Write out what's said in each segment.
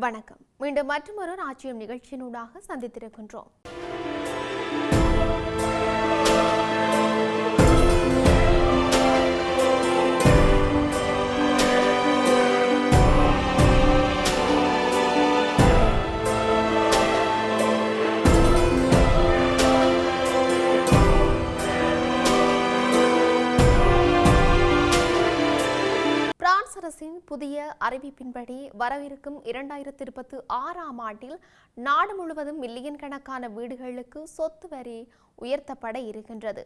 வணக்கம். மீண்டும் மற்றொரு ராஜ்யம் நிகழ்ச்சியினூடாக சந்தித்திருக்கின்றோம். புதிய அறிவிப்பின்படி வரவிருக்கும் இரண்டாயிரத்தி இருபத்தி ஆறாம் ஆண்டில் நாடு முழுவதும் மில்லியன் கணக்கான வீடுகளுக்கு சொத்து வரி உயர்த்தப்பட இருக்கின்றது.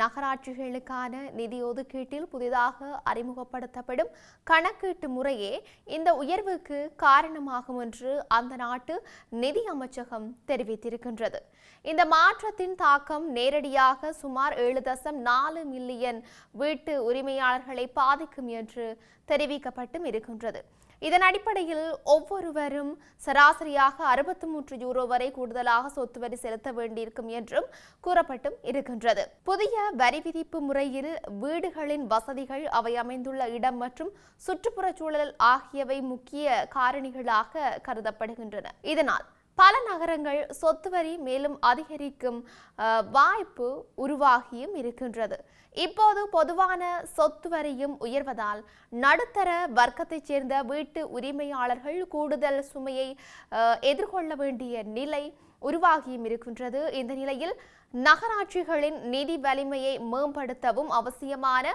நகராட்சிகளுக்கான நிதி ஒதுக்கீட்டில் புதிதாக அறிமுகப்படுத்தப்படும் கணக்கீட்டு முறையே இந்த உயர்வுக்கு காரணமாகும் என்று அந்த நாட்டு நிதி அமைச்சகம் தெரிவித்திருக்கின்றது. இந்த மாற்றத்தின் தாக்கம் நேரடியாக சுமார் ஏழு தசம் நாலு மில்லியன் வீட்டு உரிமையாளர்களை பாதிக்கும் என்று தெரிவிக்கப்பட்டும் இருக்கின்றது. இதன் அடிப்படையில் ஒவ்வொருவரும் சராசரியாக அறுபத்தி மூன்று யூரோ வரை கூடுதலாக சொத்து வரி செலுத்த வேண்டியிருக்கும் என்றும் கூறப்பட்டும் இருக்கின்றது. புதிய வரி விதிப்பு முறையில் வீடுகளின் வசதிகள் அவை அமைந்துள்ள இடம் மற்றும் சுற்றுப்புறச் சூழல் ஆகியவை முக்கிய காரணிகளாக கருதப்படுகின்றன. இதனால் பல நகரங்கள் சொத்து வரி மேலும் அதிகரிக்கும் வாய்ப்பு உருவாகியும் இருக்கின்றது. இப்போது பொதுவான சொத்து வரியும் உயர்வதால் நடுத்தர வர்க்கத்தைச் சேர்ந்த வீட்டு உரிமையாளர்கள் கூடுதல் சுமையை எதிர்கொள்ள வேண்டிய நிலை உருவாகியும் இருக்கின்றது. இந்த நிலையில் நகராட்சிகளின் நிதி வலிமையை மேம்படுத்தவும் அவசியமான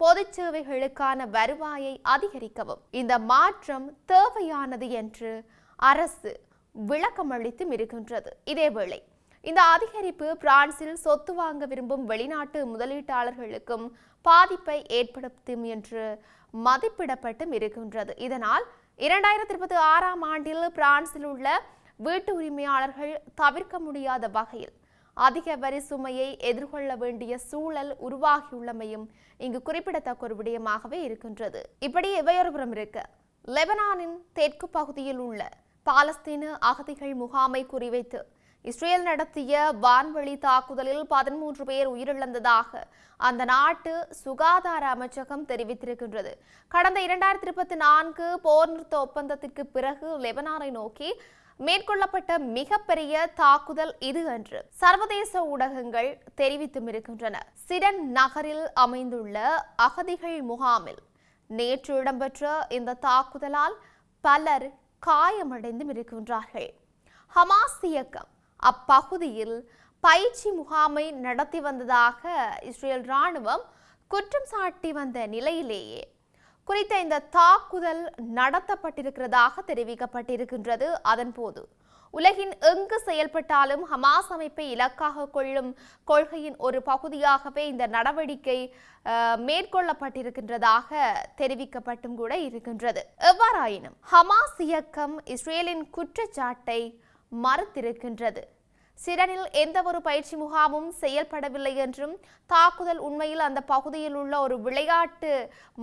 பொது சேவைகளுக்கான வருவாயை அதிகரிக்கவும் இந்த மாற்றம் தேவையானது என்று அரசு விளக்கமளித்தும் இருக்கின்றது. இதேவேளை இந்த அதிகரிப்பு பிரான்சில் சொத்து வாங்க விரும்பும் வெளிநாட்டு முதலீட்டாளர்களுக்கும் பாதிப்பை ஏற்படுத்தும் என்று மதிப்பிடப்பட்டும் இருக்கின்றது. இதனால் இரண்டாயிரத்தி இருபத்தி ஆறாம் ஆண்டில் பிரான்சில் உள்ள வீட்டு உரிமையாளர்கள் தவிர்க்க முடியாத வகையில் அதிக வரி சுமையை எதிர்கொள்ள வேண்டிய சூழல் உருவாகியுள்ளமையும் இங்கு குறிப்பிடத்தக்க ஒரு விடயமாகவே இருக்கின்றது. இப்படி இவையொருபுறம் இருக்க? லெபனானின் தெற்கு பகுதியில் உள்ள பாலஸ்தீன அகதிகள் முகாமை குறிவைத்து. இஸ்ரேல் நடத்திய வான்வழி தாக்குதலில் பதிமூன்று பேர் உயிரிழந்ததாக அந்த நாட்டு சுகாதார அமைச்சகம் தெரிவித்திருக்கின்றது. கடந்த இரண்டாயிரத்தி இருபத்தி நான்கு போர் நிறுத்த ஒப்பந்தத்திற்கு பிறகு லெபனானை நோக்கி மேற்கொள்ளப்பட்ட மிகப்பெரிய தாக்குதல் இது என்று சர்வதேச ஊடகங்கள் தெரிவித்தும் இருக்கின்றன. சிடன் நகரில் அமைந்துள்ள அகதிகள் முகாமில் நேற்று இடம்பெற்ற இந்த தாக்குதலால் பலர் காயமடைந்து இருக்கின்றார்கள். ஹமாஸ் இயக்கம் அப்பகுதியில் பயிற்சி முகாமை நடத்தி வந்ததாக இஸ்ரேல் ராணுவம் குற்றம் சாட்டி வந்த நிலையிலேயே குறித்த இந்த தாக்குதல் நடத்தப்பட்டிருக்கிறதாக தெரிவிக்கப்பட்டிருக்கின்றது. அதன்போது உலகின் எங்கு செயல்பட்டாலும் ஹமாஸ் அமைப்பை இலக்காக கொள்ளும் கொள்கையின் ஒரு பகுதியாகவே இந்த நடவடிக்கை மேற்கொள்ளப்பட்டிருக்கின்றதாக தெரிவிக்கப்பட்டும் கூட இருக்கின்றது. எவ்வாறாயினும் ஹமாஸ் இயக்கம் இஸ்ரேலின் குற்றச்சாட்டை மறுத்திருக்கின்றது. சிரனில் எந்த ஒரு பயிற்சி முகாமும் செயல்படவில்லை என்றும் தாக்குதல் உண்மையில் அந்த பகுதியில் உள்ள ஒரு விளையாட்டு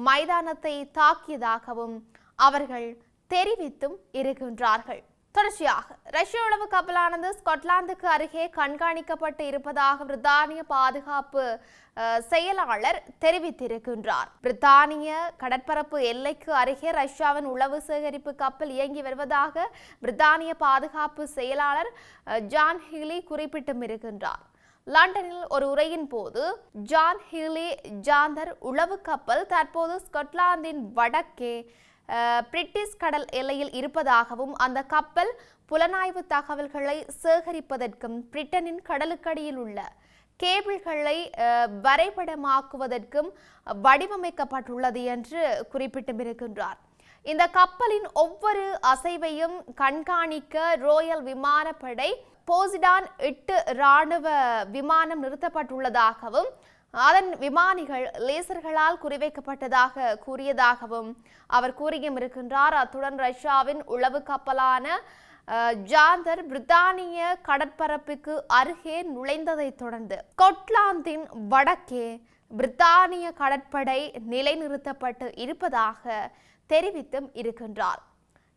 மைதானத்தை தாக்கியதாகவும் அவர்கள் தெரிவித்தும் இருக்கின்றார்கள். தொடர்ச்சியாக. ரஷ்ய உளவு கப்பலானது ஸ்கொட்லாந்துக்கு அருகே கண்காணிக்கப்பட்டு இருப்பதாக பிரித்தானிய பாதுகாப்பு செயலாளர் தெரிவித்திருக்கின்றார். பிரித்தானிய கடற்பரப்பு எல்லைக்கு அருகே ரஷ்யாவின் உளவு சேகரிப்பு கப்பல் இயங்கி வருவதாக பிரித்தானிய பாதுகாப்பு செயலாளர் ஜான் ஹிலி குறிப்பிட்டும் இருக்கின்றார். லண்டனில் ஒரு உரையின் போது ஜான் ஹிலி ஜாந்தர் உளவு கப்பல் தற்போது ஸ்கொட்லாந்தின் வடக்கே பிரிட்டிஷ் கடல் எல்லையில் இருப்பதாகவும் அந்த கப்பல் புலனாய்வு தகவல்களை சேகரிப்பதற்கும் பிரிட்டனின் கடலுக்கடியில் உள்ள கேபிள்களை வரைபடமாக்குவதற்கும் வடிவமைக்கப்பட்டுள்ளது என்று குறிப்பிட்டிருக்கின்றார். இந்த கப்பலின் ஒவ்வொரு அசைவையும் கண்காணிக்க ரோயல் விமானப்படை போசிடான் எட்டு இராணுவ விமானம் நிறுத்தப்பட்டுள்ளதாகவும் அதன் விமானிகள் லேசர்களால் குறிவைக்கப்பட்டதாக கூறியதாகவும் அவர் கூறியும் இருக்கின்றார். அத்துடன் ரஷ்யாவின் உளவு கப்பலான ஜாந்தர் பிரித்தானிய கடற்பரப்புக்கு அருகே நுழைந்ததைத் தொடர்ந்து ஸ்கொட்லாந்தின் வடக்கே பிரித்தானிய கடற்படை நிலைநிறுத்தப்பட்டு இருப்பதாக தெரிவித்தும் இருக்கின்றார்.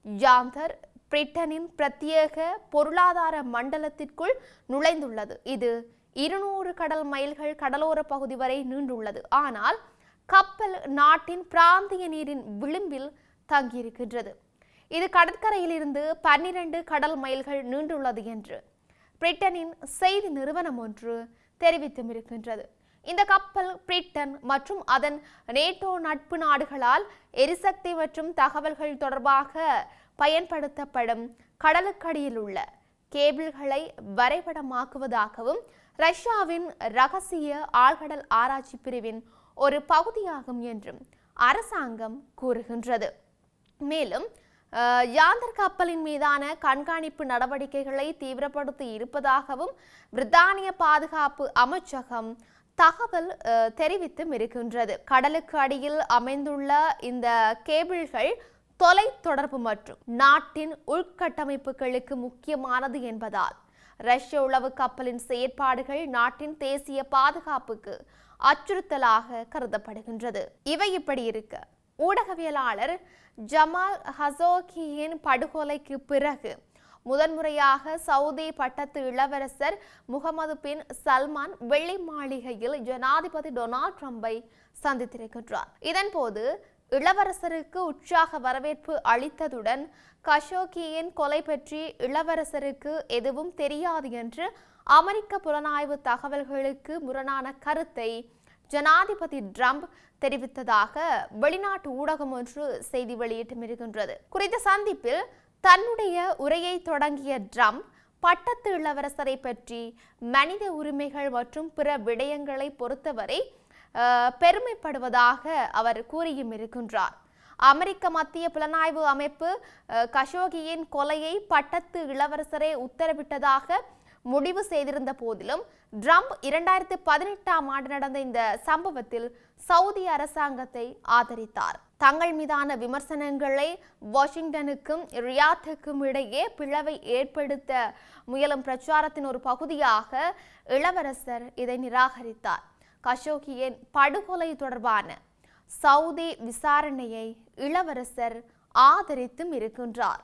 ஜாந்தர் பிரிட்டனின் பிரத்யேக பொருளாதார மண்டலத்திற்குள் நுழைந்துள்ளது. இது இருநூறு கடல் மைல்கள் கடலோர பகுதி வரை நீண்டுள்ளது. ஆனால் கப்பல் நாட்டின் பிராந்திய நீரின் விளிம்பில் தங்கியிருக்கின்றது. இது கடற்கரையிலிருந்து பன்னிரண்டு கடல் மைல்கள் நீண்டுள்ளது என்று பிரிட்டனின் செய்தி நிறுவனம் ஒன்று தெரிவித்தும் இருக்கின்றது. இந்த கப்பல் பிரிட்டன் மற்றும் அதன் நேட்டோ நட்பு நாடுகளால் எரிசக்தி மற்றும் தகவல்கள் தொடர்பாக பயன்படுத்தப்படும் கடலுக்கடியில் உள்ள கேபிள்களை வரைபடமாக்குவதாகவும் ரஷ்யாவின் ரகசிய ஆழ்கடல் ஆராய்ச்சி பிரிவின் ஒரு பகுதியாகும் என்றும் அரசாங்கம் கூறுகின்றது. மேலும் யாந்தர் கப்பலின் மீதான கண்காணிப்பு நடவடிக்கைகளை தீவிரப்படுத்தி இருப்பதாகவும் பிரித்தானிய பாதுகாப்பு அமைச்சகம் தகவல் தெரிவித்தும் இருக்கின்றது. கடலுக்கு அடியில் அமைந்துள்ள இந்த கேபிள்கள் தொலை தொடர்பு மற்றும் நாட்டின் உள்கட்டமைப்புகளுக்கு முக்கியமானது என்பதால் ரஷ்ய உளவு கப்பலின் செயற்பாடுகள் நாட்டின் தேசிய பாதுகாப்புக்கு அச்சுறுத்தலாக கருதப்படுகின்றது. இவை இப்படி இருக்க. ஊடகவியலாளர் ஜமால் ஹசோகியின் படுகொலைக்கு பிறகு முதன்முறையாக சவுதி பட்டத்து இளவரசர் முகமது பின் சல்மான் வெள்ளை மாளிகையில் ஜனாதிபதி டொனால்ட் ட்ரம்பை சந்தித்திருக்கின்றார். இதன்போது இளவரசருக்கு உற்சாக வரவேற்பு அளித்ததுடன் கஷோகியின் கொலை பற்றி இளவரசருக்கு எதுவும் தெரியாது என்று அமெரிக்க புலனாய்வு தகவல்களுக்கு முரணான கருத்தை ஜனாதிபதி ட்ரம்ப் தெரிவித்ததாக வெளிநாட்டு ஊடகம் ஒன்று செய்தி வெளியிட்டு இருக்கின்றது குறித்த சந்திப்பில் தன்னுடைய உரையை தொடங்கிய ட்ரம்ப் பட்டத்து இளவரசரை பற்றி மனித உரிமைகள் மற்றும் பிற விடயங்களை பொறுத்தவரை பெருமைப்படுவதாக அவர் கூறியும் இருக்கின்றார். அமெரிக்க மத்திய புலனாய்வு அமைப்பு கஷோகியின் கொலையை பட்டத்து இளவரசரே உத்தரவிட்டதாக முடிவு செய்திருந்த போதிலும் ட்ரம்ப் இரண்டாயிரத்தி பதினெட்டாம் ஆண்டு நடந்த இந்த சம்பவத்தில் சவுதி அரசாங்கத்தை ஆதரித்தார். தங்கள் மீதான விமர்சனங்களை வாஷிங்டனுக்கும் ரியாத்துக்கும் இடையே பிளவை ஏற்படுத்த முயலும் பிரச்சாரத்தின் ஒரு பகுதியாக இளவரசர் இதை நிராகரித்தார். கஷோகியின் படுகொலை தொடர்பான சவுதி விசாரணையை இளவரசர் ஆதரித்தும் இருக்கின்றார்.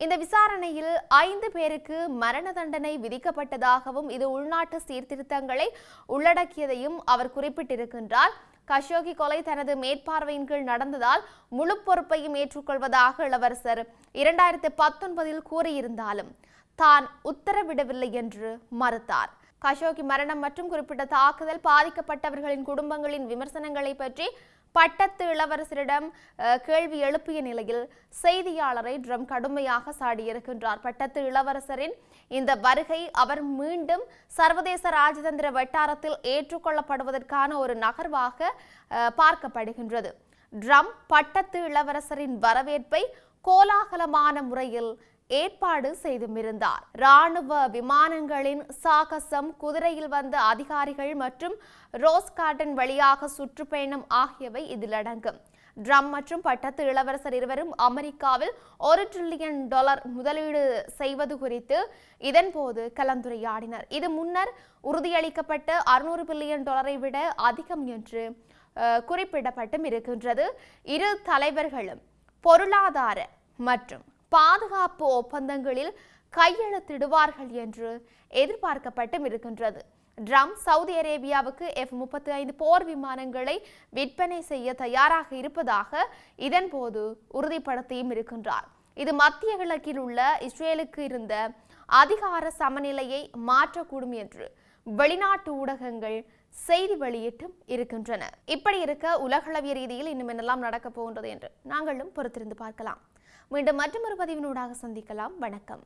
இந்த விசாரணையில் ஐந்து பேருக்கு மரண தண்டனை விதிக்கப்பட்டதாகவும் இது உள்நாட்டு சீர்திருத்தங்களை உள்ளடக்கியதையும் அவர் குறிப்பிட்டிருக்கின்றார். கஷோகி கொலை தனது மேற்பார்வையின் கீழ் நடந்ததால் முழு பொறுப்பையும் ஏற்றுக்கொள்வதாக இளவரசர் இரண்டாயிரத்தி பத்தொன்பதில் கூறியிருந்தாலும் தான் உத்தரவிடவில்லை என்று மறுத்தார். கஷோகி மரணம் மற்றும் குறிப்பிட்ட தாக்குதல் பாதிக்கப்பட்டவர்களின் குடும்பங்களின் விமர்சனங்களை பற்றி பட்டத்து இளவரசரிடம் கேள்வி எழுப்பிய நிலையில் செய்தியாளரை ட்ரம் கடுமையாக சாடியிருக்கின்றார். பட்டத்து இளவரசரின் இந்த வருகை அவர் மீண்டும் சர்வதேச ராஜதந்திர வட்டாரத்தில் ஏற்றுக்கொள்ளப்படுவதற்கான ஒரு நகர்வாக பார்க்கப்படுகின்றது. ட்ரம் பட்டத்து இளவரசரின் வரவேற்பை கோலாகலமான முறையில் ஏற்பாடு செய்துமிருந்தார். ராணுவ விமானங்களின் சாகசம் குதிரையில் வந்த அதிகாரிகள் மற்றும் ரோஸ் கார்டன் வழியாக சுற்றுப்பயணம் ஆகியவை இதில் அடங்கும். ட்ரம் மற்றும் பட்டத்து இளவரசர் இருவரும் அமெரிக்காவில் ஒரு டிரில்லியன் டாலர் முதலீடு செய்வது குறித்து இதன்போது கலந்துரையாடினர். இது முன்னர் உறுதியளிக்கப்பட்ட அறுநூறு பில்லியன் டாலரை விட அதிகம் என்று குறிப்பிடப்பட்டும் இருக்கின்றது. இரு தலைவர்களும் பொருளாதார மற்றும் பாதுகாப்பு ஒப்பந்தங்களில் கையெழுத்திடுவார்கள் என்று எதிர்பார்க்கப்பட்டும் இருக்கின்றது. ட்ரம் சவுதி அரேபியாவுக்கு எஃப் முப்பத்தி ஐந்து போர் விமானங்களை விற்பனை செய்ய தயாராக இருப்பதாக இதன்போது உறுதிப்படுத்தியும் இருக்கின்றார். இது மத்திய கிழக்கில் உள்ள இஸ்ரேலுக்கு இருந்த அதிகார சமநிலையை மாற்றக்கூடும் என்று வெளிநாட்டு ஊடகங்கள் செய்தி வெளியிட்டும் இருக்கின்றன. இப்படி இருக்க உலகளவிய ரீதியில் இன்னும் என்னெல்லாம் நடக்கப் போகின்றது என்று நாங்களும் பொறுத்திருந்து பார்க்கலாம். மீண்டும் மற்றொரு பதிவினூடாக சந்திக்கலாம். வணக்கம்.